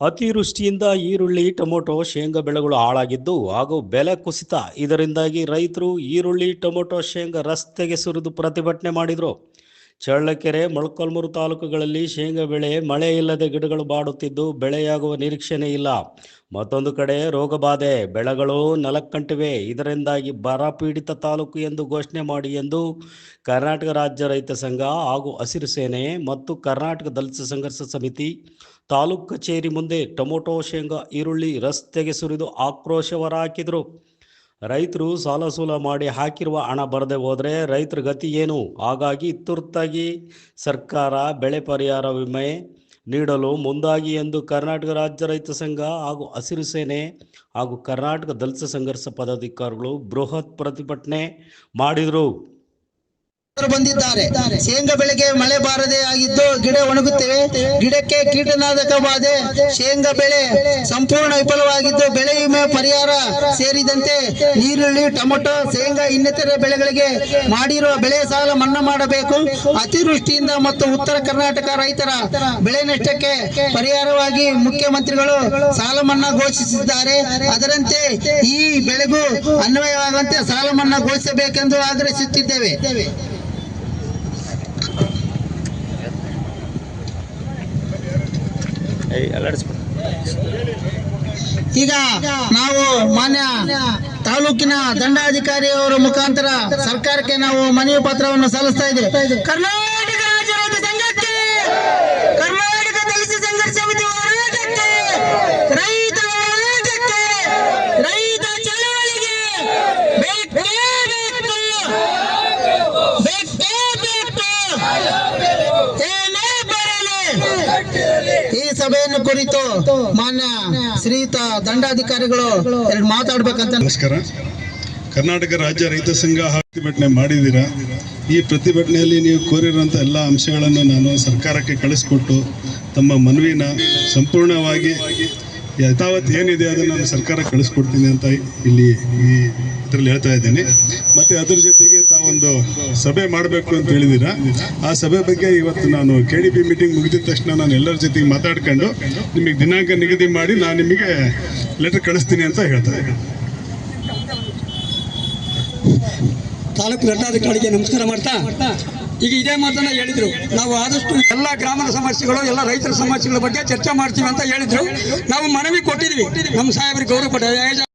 ಅತಿವೃಷ್ಟಿಯಿಂದ ಈರುಳ್ಳಿ, ಟೊಮೊಟೊ, ಶೇಂಗಾ ಬೆಳೆಗಳು ಹಾಳಾಗಿದ್ದು ಹಾಗೂ ಬೆಲೆ ಕುಸಿತ. ಇದರಿಂದಾಗಿ ರೈತರು ಈರುಳ್ಳಿ, ಟೊಮೊಟೊ, ಶೇಂಗಾ ರಸ್ತೆಗೆ ಸುರಿದು ಪ್ರತಿಭಟನೆ ಮಾಡಿದರು. ಚಳ್ಳಕೆರೆ, ಮೊಳಕಾಲ್ಮೂರು ತಾಲೂಕುಗಳಲ್ಲಿ ಶೇಂಗಾ ಬೆಳೆ, ಮಳೆ ಇಲ್ಲದೆ ಗಿಡಗಳು ಬಾಡುತ್ತಿದ್ದು ಬೆಳೆಯಾಗುವ ನಿರೀಕ್ಷೆನೇ ಇಲ್ಲ. ಮತ್ತೊಂದು ಕಡೆ ರೋಗಬಾಧೆ ಬೆಳೆಗಳು ನೆಲಕ್ಕಂಟಿವೆ. ಇದರಿಂದಾಗಿ ಬರ ಪೀಡಿತ ತಾಲೂಕು ಎಂದು ಘೋಷಣೆ ಮಾಡಿ ಎಂದು ಕರ್ನಾಟಕ ರಾಜ್ಯ ರೈತ ಸಂಘ ಹಾಗೂ ಹಸಿರು ಸೇನೆ ಮತ್ತು ಕರ್ನಾಟಕ ದಲಿತ ಸಂಘರ್ಷ ಸಮಿತಿ ತಾಲೂಕು ಕಚೇರಿ ಮುಂದೆ ಟೊಮೊಟೊ, ಶೇಂಗಾ, ಈರುಳ್ಳಿ ರಸ್ತೆಗೆ ಸುರಿದು ಆಕ್ರೋಶ ಹೊರಹಾಕಿದರು ರೈತರು ಸಾಲ ಸೂಲ ಮಾಡಿ ಹಾಕಿರುವ ಹಣ ಬರದೆ ಹೋದರೆ ರೈತರ ಗತಿ ಏನು? ಹಾಗಾಗಿ ತುರ್ತಾಗಿ ಸರ್ಕಾರ ಬೆಳೆ ಪರಿಹಾರ ವಿಮೆ ನೀಡಲು ಮುಂದಾಗಿ ಎಂದು ಕರ್ನಾಟಕ ರಾಜ್ಯ ರೈತ ಸಂಘ ಹಾಗೂ ಹಸಿರು ಸೇನೆ ಹಾಗೂ ಕರ್ನಾಟಕ ದಲಿತ ಸಂಘರ್ಷ ಪದಾಧಿಕಾರಿಗಳು ಬೃಹತ್ ಪ್ರತಿಭಟನೆ ಮಾಡಿದರು. ಬಂದಿದ್ದಾರೆ. ಶೇಂಗಾ ಬೆಳೆಗೆ ಮಳೆ ಬಾರದೆ ಆಗಿದ್ದು ಗಿಡ ಒಣಗುತ್ತೇವೆ. ಗಿಡಕ್ಕೆ ಕೀಟನಾಶಕ ಬಾಧೆ ಶೇಂಗಾ ಬೆಳೆ ಸಂಪೂರ್ಣ ವಿಫಲವಾಗಿದ್ದು ಬೆಳೆ ವಿಮೆ ಪರಿಹಾರ ಸೇರಿದಂತೆ ಈರುಳ್ಳಿ, ಟೊಮೆಟೊ, ಶೇಂಗಾ ಇನ್ನಿತರ ಬೆಳೆಗಳಿಗೆ ಮಾಡಿರುವ ಬೆಳೆ ಸಾಲ ಮನ್ನಾ ಮಾಡಬೇಕು. ಅತಿವೃಷ್ಟಿಯಿಂದ ಮತ್ತು ಉತ್ತರ ಕರ್ನಾಟಕ ರೈತರ ಬೆಳೆ ನಷ್ಟಕ್ಕೆ ಪರಿಹಾರವಾಗಿ ಮುಖ್ಯಮಂತ್ರಿಗಳು ಸಾಲ ಮನ್ನಾ ಘೋಷಿಸಿದ್ದಾರೆ. ಅದರಂತೆ ಈ ಬೆಳೆಗೂ ಅನ್ವಯವಾಗುವಂತೆ ಸಾಲ ಮನ್ನಾ ಘೋಷಿಸಬೇಕೆಂದು ಆಗ್ರಹಿಸುತ್ತಿದ್ದೇವೆ. ಈಗ ನಾವು ಮಾನ್ಯ ತಾಲೂಕಿನ ದಂಡಾಧಿಕಾರಿಯವರ ಮುಖಾಂತರ ಸರ್ಕಾರಕ್ಕೆ ನಾವು ಮನವಿ ಪತ್ರವನ್ನು ಸಲ್ಲಿಸ್ತಾ ಇದ್ದೇವೆ ರಾಜ್ಯ ರೈತ ಸಂಘಕ್ಕೆ ಕರ್ನಾಟಕ ದಲಿತ ಸಂಘರ್ಷ ಸಮಿತಿ ಹೋರಾಟಕ್ಕೆ ರೈತ ಹೋರಾಟಕ್ಕೆ ರೈತ ಚಳವಳಿಗೆ ಬೇಕೇ ಬೇಕು ಬೇಕೇ ಬೇಕು ಏನೇ ಬರಲಿ ಈ ಸಭೆಯನ್ನು ಕುರಿತು ಮಾನ್ಯ ಶ್ರೀಯುತ ದಂಡಾಧಿಕಾರಿಗಳು ಎರಡು ಮಾತಾಡ್ಬೇಕಂತ ನಮಸ್ಕಾರ. ಕರ್ನಾಟಕ ರಾಜ್ಯ ರೈತ ಸಂಘ ಪ್ರತಿಭಟನೆ ಮಾಡಿದ್ದೀರಾ? ಈ ಪ್ರತಿಭಟನೆಯಲ್ಲಿ ನೀವು ಕೋರಿರುವಂಥ ಎಲ್ಲ ಅಂಶಗಳನ್ನು ನಾನು ಸರ್ಕಾರಕ್ಕೆ ಕಳಿಸ್ಕೊಟ್ಟು ತಮ್ಮ ಮನವಿನ ಸಂಪೂರ್ಣವಾಗಿ ಯಥಾವತ್ ಏನಿದೆ ಅದನ್ನು ನಾನು ಸರ್ಕಾರಕ್ಕೆ ಕಳಿಸ್ಕೊಡ್ತೀನಿ ಅಂತ ಇಲ್ಲಿ ಈ ಇದರಲ್ಲಿ ಹೇಳ್ತಾ ಇದ್ದೀನಿ. ಮತ್ತು ಅದ್ರ ಜೊತೆಗೆ ತಾವೊಂದು ಸಭೆ ಮಾಡಬೇಕು ಅಂತ ಹೇಳಿದ್ದೀರಾ ಆ ಸಭೆ ಬಗ್ಗೆ ಇವತ್ತು ನಾನು ಕೆ ಡಿ ಪಿ ಮೀಟಿಂಗ್ ಮುಗಿದ ತಕ್ಷಣ ನಾನು ಎಲ್ಲರ ಜೊತೆಗೆ ಮಾತಾಡ್ಕೊಂಡು ನಿಮಗೆ ದಿನಾಂಕ ನಿಗದಿ ಮಾಡಿ ನಾನು ನಿಮಗೆ ಲೆಟರ್ ಕಳಿಸ್ತೀನಿ ಅಂತ ಹೇಳ್ತಾ ತಾಲೂಕು ದಂಡಾಧಿಕಾರಿಗೆ ನಮಸ್ಕಾರ ಮಾಡ್ತಾ. ಈಗ ಇದೇ ಮಾತನ್ನ ಹೇಳಿದ್ರು. ನಾವು ಆದಷ್ಟು ಎಲ್ಲ ಗ್ರಾಮದ ಸಮಸ್ಯೆಗಳು, ಎಲ್ಲ ರೈತರ ಸಮಸ್ಯೆಗಳ ಬಗ್ಗೆ ಚರ್ಚೆ ಮಾಡ್ತೀವಿ ಅಂತ ಹೇಳಿದ್ರು. ನಾವು ಮನವಿ ಕೊಟ್ಟಿದ್ವಿ. ನಮ್ಮ ಸಾಹೇಬರಿಗೆ ಗೌರವ ಪಟ್ಟ